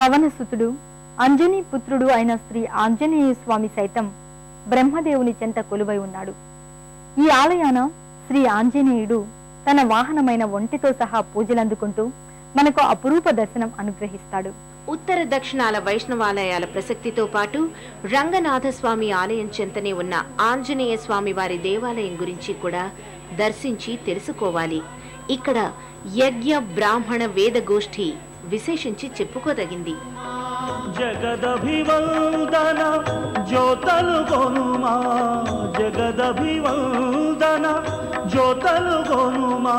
పవనసుతుడు అంజనీ పుత్రుడు అయిన శ్రీ ఆంజనేయ స్వామి సైతం బ్రహ్మదేవుని చెంత కొలువై ఉన్నాడు. ఈ ఆలయాన శ్రీ ఆంజనేయుడు తన వాహనమైన ఒంటితో సహా పూజలందుకుంటూ మనకు అపురూప దర్శనం అనుగ్రహిస్తాడు. ఉత్తర దక్షిణాల వైష్ణవాలయాల ప్రసక్తితో పాటు రంగనాథస్వామి ఆలయం చెంతనే ఉన్న ఆంజనేయ స్వామి వారి దేవాలయం గురించి కూడా దర్శించి తెలుసుకోవాలి. ఇక్కడ యజ్ఞ బ్రాహ్మణ వేదగోష్ఠి విశేషించి చెప్పుకోదగింది. జగదభివందన జ్యోతలు గొనుమా జగదభివందన జ్యోతలు గొనుమా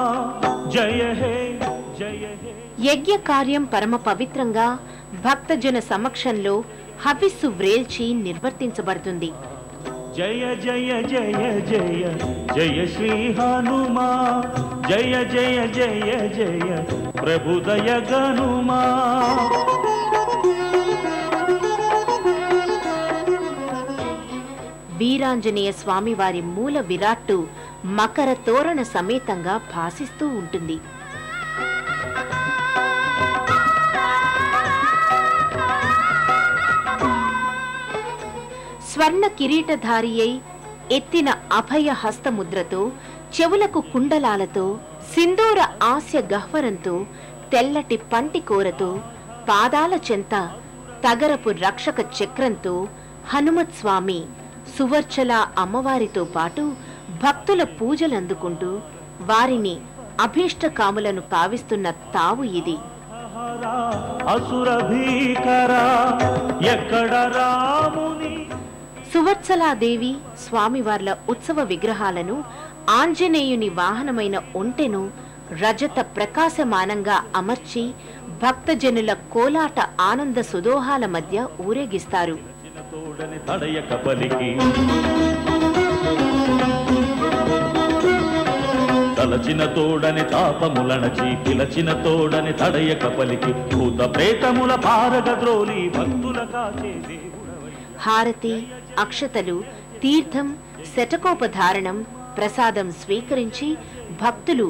జయ హే జయ హే. యజ్ఞ కార్యం పరమ పవిత్రంగా భక్తజన సమక్షంలో హవిస్సు వ్రేల్చి నిర్వర్తించబడుతుంది. జయ జయ జయ జయ జయ శ్రీ హనుమా. జయ జయ జయ జయ ప్రభుదయ గనుమా వీరాంజనేయ స్వామి వారి మూల విరాట్టు మకర తోరణ సమేతంగా భాసిస్తూ ఉంటుంది. స్వర్ణ కిరీటధారి అయి ఎత్తిన అభయ హస్తముద్రతో చెవులకు కుండలాలతో సింధూర ఆస్య గహ్వరంతో తెల్లటి పంటి కోరతో పాదాల చెంత తగరపు రక్షక చక్రంతో హనుమత్ స్వామి సువర్చల అమ్మవారితో పాటు భక్తుల పూజలందుకుంటూ వారిని అభీష్ట కాములను పావిస్తున్న తావు ఇది. అసురభీకరా ఎక్కడ రాముని సువత్సలాదేవి స్వామివార్ల ఉత్సవ విగ్రహాలను ఆంజనేయుని వాహనమైన ఒంటెను రజత ప్రకాశమానంగా అమర్చి భక్తజనుల కోలాట ఆనంద సుదోహాల మధ్య ఊరేగిస్తారు. తలచిన తోడని తాపములనచి పిలచిన తోడని తడయక పలికి భూత ప్రేతముల పారగ ద్రోలి భక్తుల కాచే హారతి అక్షతలు తీర్థం శటకోపధారణం ప్రసాదం స్వీకరించి భక్తులు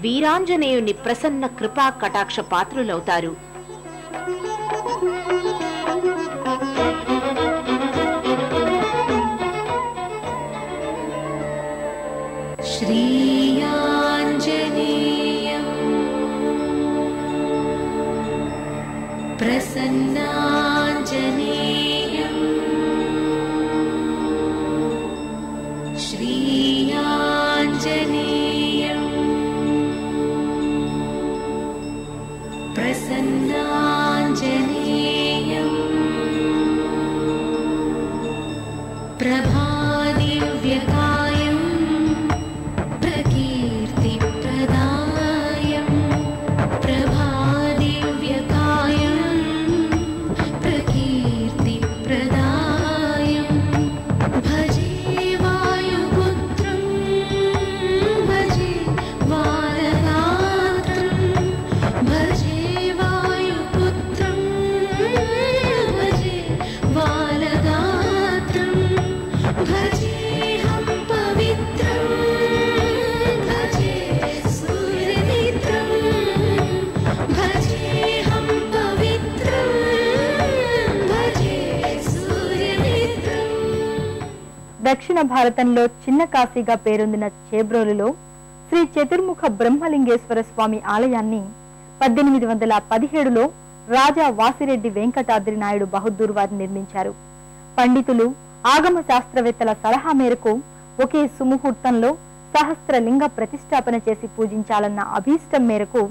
వీరాంజనేయుని ప్రసన్న కృపా కటాక్ష పాత్రులవుతారు श्रीयाञ्जनेयम् प्रसन्नाञ्जनेयम् प्रसन्नाञ्जनेयम् దక్షిణ భారతంలో చిన్న కాశీగా పేరొందిన చేబ్రోలులో శ్రీ చతుర్ముఖ బ్రహ్మలింగేశ్వర స్వామి ఆలయాన్ని పద్దెనిమిది వందల పదిహేడులో రాజా వాసిరెడ్డి వెంకటాద్రి నాయుడు బహదూర్ వారు నిర్మించారు. పండితులు ఆగమ శాస్త్రవేత్తల సలహా మేరకు ఒకే సుముహూర్తంలో సహస్రలింగ ప్రతిష్టాపన చేసి పూజించాలన్న అభీష్టం మేరకు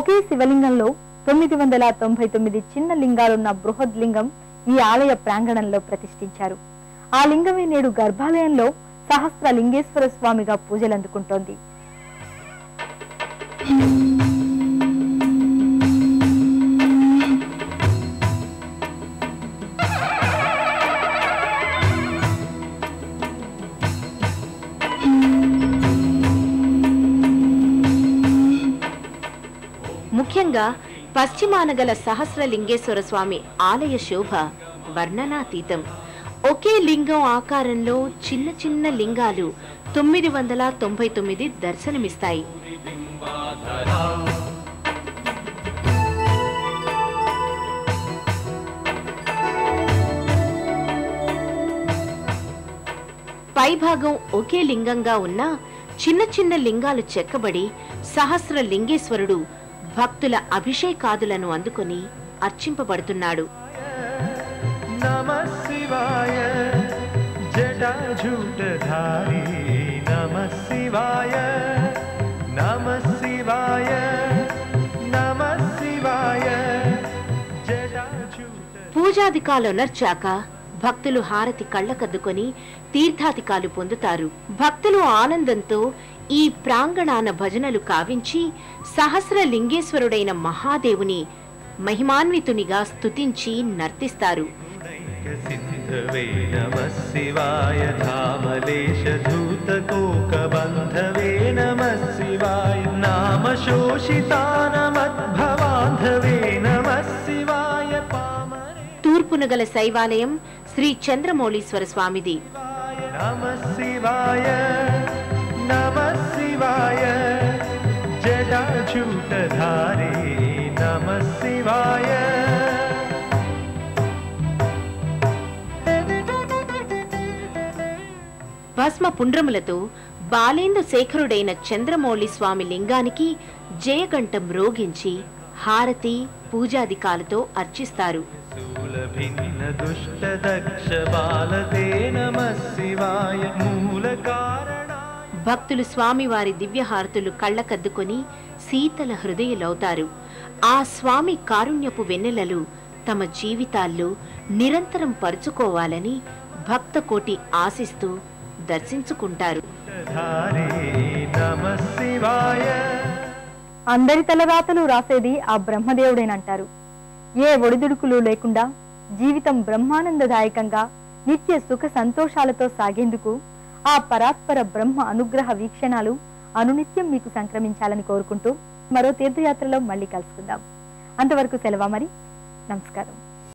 ఒకే శివలింగంలో తొమ్మిది వందల తొంభై తొమ్మిది చిన్న లింగాలున్న బృహద్ లింగం ఈ ఆలయ ప్రాంగణంలో ప్రతిష్ఠించారు. ఆ లింగమే నేడు గర్భాలయంలో సహస్ర లింగేశ్వర స్వామిగా పూజలందుకుంటోంది. ముఖ్యంగా పశ్చిమాన గల సహస్రలింగేశ్వర స్వామి ఆలయ శోభ వర్ణనాతీతం. ఒకే లింగం ఆకారంలో చిన్న చిన్న లింగాలు తొమ్మిది వందల తొంభై తొమ్మిది దర్శనమిస్తాయి. పైభాగం ఒకే లింగంగా ఉన్న చిన్న చిన్న లింగాలు చెక్కబడి సహస్ర లింగేశ్వరుడు భక్తుల అభిషేకాదులను అందుకుని అర్చింపబడుతున్నాడు. నమ పూజాధికాలు నర్చాక భక్తులు హారతి కళ్ళకద్దుకొని తీర్థాధికాలు పొందుతారు. భక్తులు ఆనందంతో ఈ ప్రాంగణాన భజనలు కావించి సహస్ర లింగేశ్వరుడైన మహాదేవుని మహిమాన్వితునిగా స్తుతించి నర్తిస్తారు. सिन्धवे नमः शिवाय धामलेशधूतकोकबन्धवे नमः शिवाय नामशोषितानमद्भवान्धवे नमः शिवाय पामरे తూర్పున గల శైవాలయం శ్రీ చంద్రమౌళీశ్వర స్వామిది नमः शिवाय नमः शिवाय భస్మ పుండ్రములతో బాలేందు శేఖరుడైన చంద్రమౌళి స్వామి లింగానికి జయకంఠం రోగించి హారతి పూజాధికాలతో అర్చిస్తారు. భక్తులు స్వామివారి దివ్యహారతులు కళ్ళకద్దుకొని శీతల హృదయులవుతారు. ఆ స్వామి కారుణ్యపు వెన్నెలలు తమ జీవితాల్లో నిరంతరం పరుచుకోవాలని భక్త కోటి ఆశిస్తూ దర్శించుకుంటారు. అందరి తలరాతలు రాసేది ఆ బ్రహ్మదేవుడేనంటారు. ఏ ఒడిదుడుకులు లేకుండా జీవితం బ్రహ్మానందదాయకంగా నిత్య సుఖ సంతోషాలతో సాగేందుకు ఆ పరాత్పర బ్రహ్మ అనుగ్రహ వీక్షణాలు అనునిత్యం మీకు సంక్రమించాలని కోరుకుంటూ మరో తీర్థయాత్రలో మళ్ళీ కలుసుకుందాం. అంతవరకు సెలవు మరి? నమస్కారం.